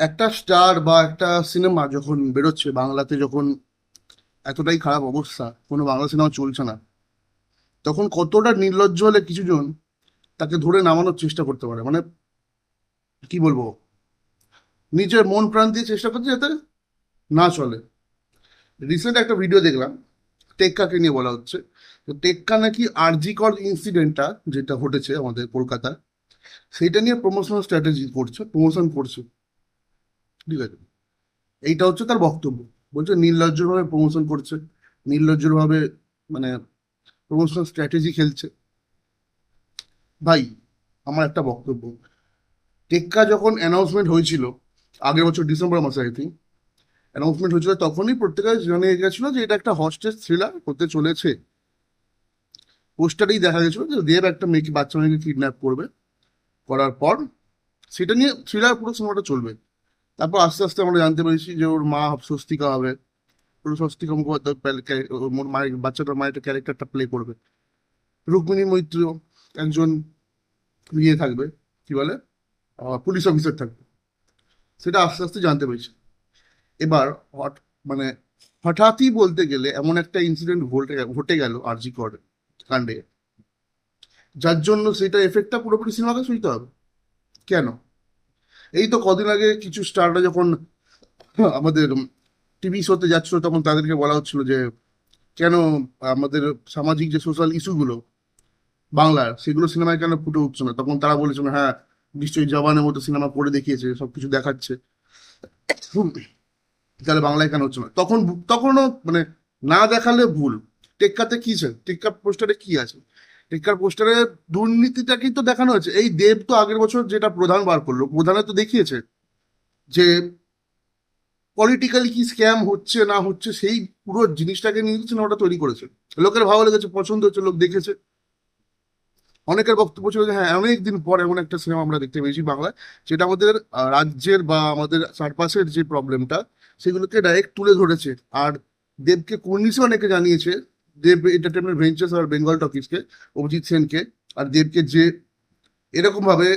একটা স্টার বা একটা সিনেমা যখন বেরোচ্ছে বাংলাতে যখন এতটাই খারাপ অবস্থা, কোনো বাংলা সিনেমা চলছে না, তখন কতটা নির্লজ্জ হলে কিছুজন তাকে ধরে নামানোর চেষ্টা করতে পারে? মানে কি বলব? নিজের মন প্রাণ দিয়ে চেষ্টা করতে যাতে না চলে। রিসেন্ট একটা ভিডিও দেখলাম, টেক্কাকে নিয়ে বলা হচ্ছে। টেক্কা নাকি আরজিকর ইনসিডেন্টটা যেটা ঘটেছে আমাদের কলকাতায়, সেটা নিয়ে প্রমোশনাল স্ট্র্যাটেজি করছে প্রমোশন করছে। ঠিক এইটা হচ্ছে তার বক্তব্য। বলছে নির্লজ্জভাবে প্রমোশন করছে, নির্লজ্জভাবে মানে প্রমোশন স্ট্র্যাটেজি খেলছে। ভাই, আমার একটা বক্তব্য। টেক্কা যখন অ্যানাউন্সমেন্ট হয়েছিল, আগের বছর ডিসেম্বর মাসে আই থিঙ্ক অ্যানাউন্সমেন্ট হয়েছিল তখনই প্রত্যেকে জানিয়ে গেছিল যে এটা একটা হস্টেজ থ্রিলার হতে চলেছে। পোস্টারেই দেখা গেছিল যে দেব একটা মেয়েকে বাচ্চা মেয়েকে কিডন্যাপ করবে। করার পর সেটা নিয়ে থ্রিলার পুরো সিনেমাটা চলবে। তারপর আস্তে আস্তে আমরা জানতে পেরেছি যে ওর মা স্বস্তিকা হবে। পুরো স্বস্তিকা মুখোপাধ্যায় ওর মায়ের বাচ্চাটার মায়ের ক্যারেক্টারটা প্লে করবে। রুক্মিণী মৈত্র একজন ইয়ে থাকবে, কি বলে? পুলিশ অফিসার থাকবে। সেটা আস্তে আস্তে জানতে পেরেছি। এবার হট মানে হঠাৎই বলতে গেলে এমন একটা ইনসিডেন্ট ঘটে ঘটে গেল আরজি কর কাণ্ডে যার জন্য সেটা এফেক্টটা পুরোপুরি সিনেমাকে শুনতে হবে। কেন? এই তো কদিন আগে কিছু স্টাররা যখন আমাদের টিভি শোতে যাচ্ছিল, তখন তাদেরকে বলা হচ্ছিল যে, কেন আমাদের সামাজিক যে সোশ্যাল ইস্যুগুলো বাংলার, সেগুলো সিনেমায় কেন ফুটে উঠছে না? তখন তারা বলেছিল হ্যাঁ নিশ্চয়ই জবানের মতো সিনেমা করে দেখিয়েছে, সবকিছু দেখাচ্ছে। তাহলে বাংলায় কেন হচ্ছে না? তখন তখনও মানে না দেখালে ভুল। টেক্কাতে কি আছে? টেক্কা পোস্টারে কি আছে? টেক্কার পোস্টারে দুর্নীতিটাকেই তো দেখানো হয়েছে। এই দেব তো আগের বছর যেটা প্রধান বার করল, প্রধানে তো দেখিয়েছে যে পলিটিক্যালি কি স্ক্যাম হচ্ছে, না হচ্ছে, সেই পুরো জিনিসটাকে নিয়ে সিনেমাটা তৈরি করেছে। লোকের ভালো লেগেছে, পছন্দ হচ্ছে লোক দেখেছে। অনেকের বক্তব্য ছিল যে হ্যাঁ অনেকদিন পর এমন একটা সিনেমা আমরা দেখতে পেয়েছি বাংলায়, যেটা আমাদের রাজ্যের বা আমাদের চারপাশের যে প্রবলেমটা সেগুলোকে ডাইরেক্ট তুলে ধরেছে। আর দেবকে কর্নিশে অনেকে জানিয়েছে দেব এন্টারটেনমেন্ট ভেঞ্চার্স আর বেঙ্গল টকিজকে অভিজিৎ সেনকে আর দেবকে যে এরকম ভাবে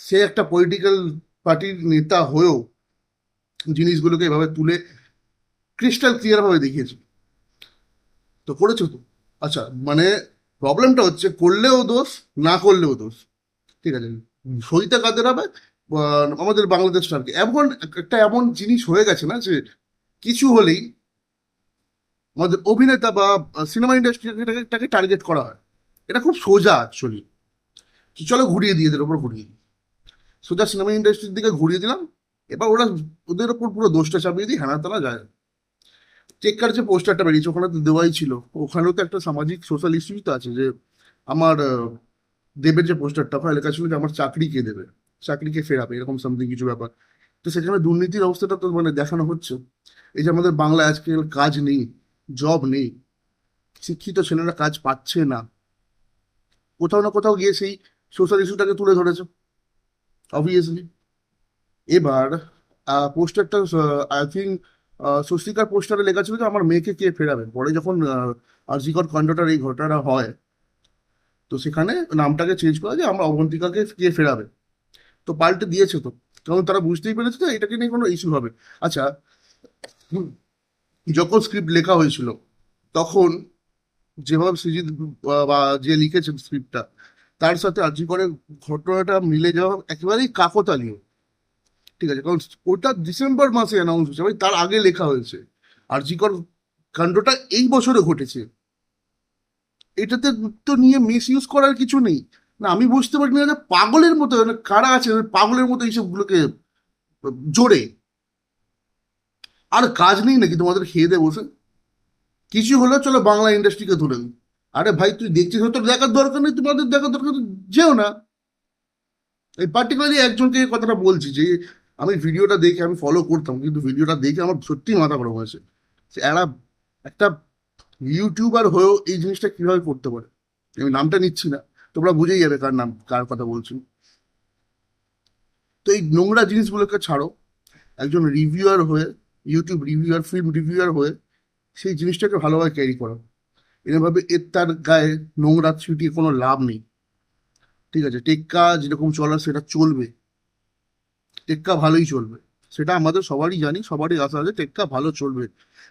সে একটা পলিটিক্যাল পার্টির নেতা হয়েও জিনিসগুলোকে এভাবে তুলে ক্রিস্টাল ক্লিয়ার ভাবে দেখিয়েছে। তো করেছ তো? আচ্ছা মানে প্রবলেমটা হচ্ছে করলেও দোষ, না করলেও দোষ। ঠিক আছে সইতা কাদের হবে? আমাদের বাংলাদেশ স্টারকে এমন একটা এমন জিনিস হয়ে গেছে না যে কিছু হলেই আমাদের অভিনেতা বা সিনেমা ইন্ডাস্ট্রিটাকে টার্গেট করা হয়। এটা খুব সোজা অ্যাকচুয়ালি চলো ঘুরিয়ে দিয়ে দিল ওপর ঘুরিয়ে দিই। সোজা সিনেমা ইন্ডাস্ট্রির দিকে ঘুরিয়ে দিলাম। এবার ওরা, ওদের ওপর পুরো দোষটা চাপিয়ে দিই হ্যানা তালা যায়। টেক্কার যে পোস্টারটা বেরিয়েছে, ওখানে তো দেওয়াই ছিল। ওখানেও তো একটা সামাজিক সোশ্যাল ইস্যুই তো আছে যে, আমার দেবের যে পোস্টারটা, ওখানে লেখা ছিল যে আমার চাকরি কে দেবে? চাকরিকে ফেরাবে? এরকম সামথিং কিছু ব্যাপার। তো সেখানে দুর্নীতির অবস্থাটা তো মানে দেখানো হচ্ছে। এই যে আমাদের বাংলায় আজকাল কাজ নেই। জব নেই। শিক্ষিত ছেলেরা কাজ পাচ্ছে না। কোথাও না কোথাও গিয়ে সেই সোশ্যাল ইস্যুটাকে তুলে ধরেছে অবভিয়াসলি এবার পোস্টারটা আই থিঙ্ক স্বস্তিকার পোস্টারে লেখা ছিল যে আমার মেয়েকে কে ফেরাবে? পরে যখন আরজিকর কাণ্ডটার এই ঘটনাটা হয়, তো সেখানে নামটাকে চেঞ্জ করা যে আমার অবন্তিকাকে কে ফেরাবে? তো পাল্টে দিয়েছে তো। কারণ তারা বুঝতেই পেরেছে যে এটাকে নিয়ে কোনো ইস্যু হবে। আচ্ছা যখন স্ক্রিপ্ট লেখা হয়েছিল, তখন যেভাবে সৃজিত বা যে লিখেছেন স্ক্রিপ্টটা তার সাথে আরজিকরের ঘটনাটা মিলে যাওয়া একেবারেই কাকতালীয়। ঠিক আছে, কারণ ওটা ডিসেম্বর মাসে অ্যানাউন্স হয়েছে ভাই তার আগে লেখা হয়েছে। আর জিকর কাণ্ডটা এই বছরে ঘটেছে। এটাতে তো নিয়ে মিস ইউজ করার কিছু নেই। না, আমি বুঝতে পারি না পাগলের মতো মানে কারা আছে পাগলের মতো এইসবগুলোকে জোরে আর কাজ নেই নাকি তোমাদের খেয়ে দিয়ে বসে? কিছু হলো চলো বাংলা ইন্ডাস্ট্রিকে ধরে নিই। আরে ভাই, তুই দেখছিস? তোর দেখার দরকার নেই, তোমাদের দেখার দরকার যেও না। এই পার্টিকুলারলি একজনকে এই কথাটা বলছি যে, আমি ভিডিওটা দেখে আমি ফলো করতাম, কিন্তু ভিডিওটা দেখে আমার সত্যি মাথা গরম হয়েছে। এরা একটা ইউটিউবার হয়েও এই জিনিসটা কীভাবে করতে পারে? আমি নামটা নিচ্ছি না, তোমরা বুঝেই যাবে কার নাম, কার কথা বলছি। তো এই নোংরা জিনিসগুলোকে ছাড়ো। একজন রিভিউয়ার হয়ে ইউটিউব রিভিউয়ার ফিল্ম রিভিউয়ার হয়ে সেই জিনিসটাকে ভালোভাবে ক্যারি করা। এরভাবে এর তার গায়ে নোংরা ছিটিয়ে কোনো লাভ নেই। ঠিক আছে? টেক্কা যেরকম চলার সেটা চলবে। টেক্কা ভালোই চলবে। সেটা আমাদের সবারই জানি, সবারই আশা আছে, টেক্কা ভালো চলবে।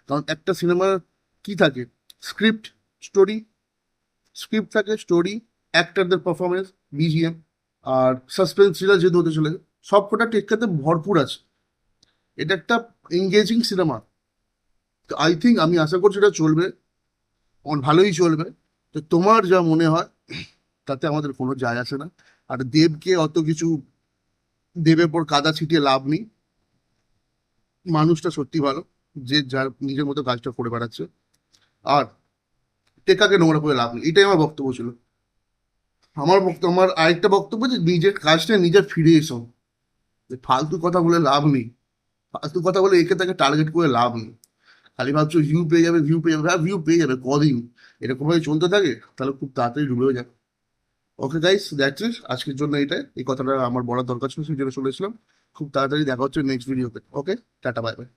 কারণ একটা সিনেমার কি থাকে? স্ক্রিপ্ট স্টোরি স্ক্রিপ্ট থাকে স্টোরি অ্যাক্টারদের পারফরমেন্স বিজিএম আর সাসপেন্স থ্রিলার যেহেতু হতে চলে সব কটা টেক্কাতে ভরপুর আছে। এটা একটা এঙ্গেজিং সিনেমা তো আই থিঙ্ক আমি আশা করছি এটা চলবে ভালোই চলবে। তো তোমার যা মনে হয়, তাতে আমাদের কোনো যায় আসে না। আর দেবকে অত কিছু দেবের পর কাদা ছিটিয়ে লাভ নেই। মানুষটা সত্যি ভালো, যে যার নিজের মতো কাজটা করে বেড়াচ্ছে। আর টেকাকে নোংরা করে লাভ নেই, এটাই আমার বক্তব্য ছিল। আমার বক্তব্য আমার আরেকটা বক্তব্য যে নিজের কাজটা নিজে ফিরে এসো। ফালতু কথা বলে লাভ নেই। ফালতু কথা বলে একে তাকে টার্গেট করে লাভ নেই। খালি ভাবছ ভিউ পেয়ে যাবে ভিউ পেয়ে যাবে হ্যাঁ ভিউ পেয়ে যাবে, কদিন? এরকমভাবে চলতে থাকে? তাহলে খুব তাড়াতাড়ি ডুবেও যাবে। ওকে গাইস দ্যাটস ইট আজকের জন্য এটাই। এই কথাটা আমার বলার দরকার ছিল, সেই জন্য চলেছিলাম খুব তাড়াতাড়ি দেখা হচ্ছে নেক্সট ভিডিওতে ওকে টাটা বাই বাই